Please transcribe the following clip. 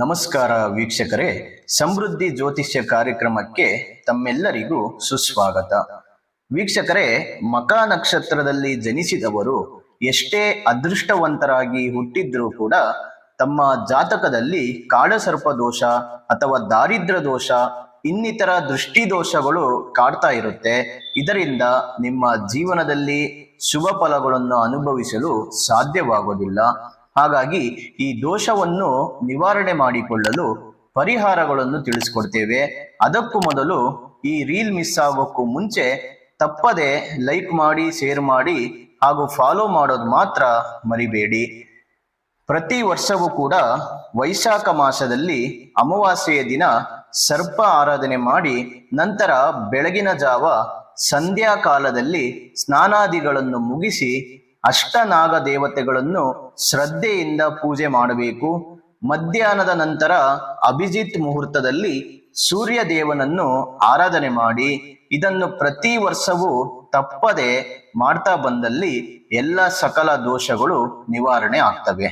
ನಮಸ್ಕಾರ ವೀಕ್ಷಕರೇ, ಸಮೃದ್ಧಿ ಜ್ಯೋತಿಷ್ಯ ಕಾರ್ಯಕ್ರಮಕ್ಕೆ ತಮ್ಮೆಲ್ಲರಿಗೂ ಸುಸ್ವಾಗತ. ವೀಕ್ಷಕರೇ ಮಕ ನಕ್ಷತ್ರದಲ್ಲಿ ಜನಿಸಿದವರು ಎಷ್ಟೇ ಅದೃಷ್ಟವಂತರಾಗಿ ಹುಟ್ಟಿದ್ರೂ ಕೂಡ ತಮ್ಮ ಜಾತಕದಲ್ಲಿ ಕಾಳಸರ್ಪ ದೋಷ ಅಥವಾ ದಾರಿದ್ರ ದೋಷ, ಇನ್ನಿತರ ದೃಷ್ಟಿ ದೋಷಗಳು ಕಾಡ್ತಾ ಇರುತ್ತೆ. ಇದರಿಂದ ನಿಮ್ಮ ಜೀವನದಲ್ಲಿ ಶುಭ ಫಲಗಳನ್ನು ಅನುಭವಿಸಲು ಸಾಧ್ಯವಾಗೋದಿಲ್ಲ. ಹಾಗಾಗಿ ಈ ದೋಷವನ್ನು ನಿವಾರಣೆ ಮಾಡಿಕೊಳ್ಳಲು ಪರಿಹಾರಗಳನ್ನು ತಿಳಿಸ್ಕೊಡ್ತೇವೆ. ಅದಕ್ಕೂ ಮೊದಲು ಈ ರೀಲ್ ಮಿಸ್ ಆಗೋಕ್ಕೂ ಮುಂಚೆ ತಪ್ಪದೆ ಲೈಕ್ ಮಾಡಿ, ಶೇರ್ ಮಾಡಿ ಹಾಗೂ ಫಾಲೋ ಮಾಡೋದು ಮಾತ್ರ ಮರಿಬೇಡಿ. ಪ್ರತಿ ವರ್ಷವೂ ಕೂಡ ವೈಶಾಖ ಮಾಸದಲ್ಲಿ ಅಮಾವಾಸ್ಯೆಯ ದಿನ ಸರ್ಪ ಆರಾಧನೆ ಮಾಡಿ, ನಂತರ ಬೆಳಗಿನ ಜಾವ ಸಂಧ್ಯಾ ಕಾಲದಲ್ಲಿ ಸ್ನಾನಾದಿಗಳನ್ನು ಮುಗಿಸಿ ಅಷ್ಟನಾಗ ದೇವತೆಗಳನ್ನು ಶ್ರದ್ಧೆಯಿಂದ ಪೂಜೆ ಮಾಡಬೇಕು. ಮಧ್ಯಾಹ್ನದ ನಂತರ ಅಭಿಜಿತ್ ಮುಹೂರ್ತದಲ್ಲಿ ಸೂರ್ಯ ದೇವನನ್ನು ಆರಾಧನೆ ಮಾಡಿ, ಇದನ್ನು ಪ್ರತಿ ವರ್ಷವೂ ತಪ್ಪದೆ ಮಾಡ್ತಾ ಬಂದಲ್ಲಿ ಎಲ್ಲ ಸಕಲ ದೋಷಗಳು ನಿವಾರಣೆ ಆಗ್ತವೆ.